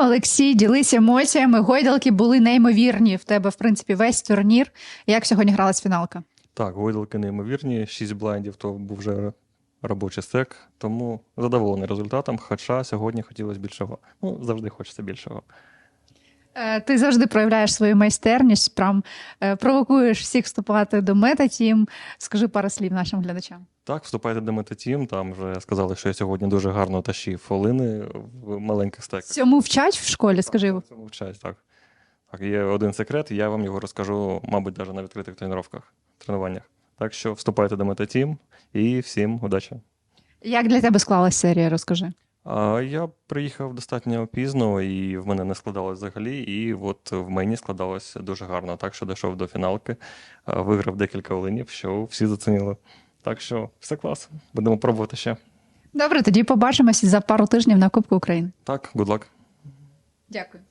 Олексій, ділися емоціями. Гойдалки були неймовірні в тебе, в принципі, весь турнір. Як сьогодні гралась фіналка? Так, гойдалки неймовірні, Шість блайндів, то був вже робочий стек, тому задоволений результатом. Хоча сьогодні хотілося більшого. Ну, завжди хочеться більшого. Е, Ти завжди проявляєш свою майстерність, прям е, провокуєш всіх вступати до метатім. Скажи пару слів нашим глядачам. Так, вступайте до метатім. Там вже сказали, що я сьогодні дуже гарно тащив олини в маленьких стеках. Цьому вчать в школі, скажи. Цьому вчать, так. Так, є один секрет, я вам його розкажу, мабуть, навіть на відкритих тренуваннях. тренуваннях. Так що вступайте до метатім і всім удачі. Як для тебе склалась серія, розкажи. Я приїхав достатньо пізно, і в мене не складалось взагалі. І от в мені складалось дуже гарно. Так що дійшов до фіналки, виграв декілька олинів, що всі зацінили. Так що все клас. Будемо пробувати ще. Добре, тоді побачимося за пару тижнів на Кубку України. Так, good luck. Дякую.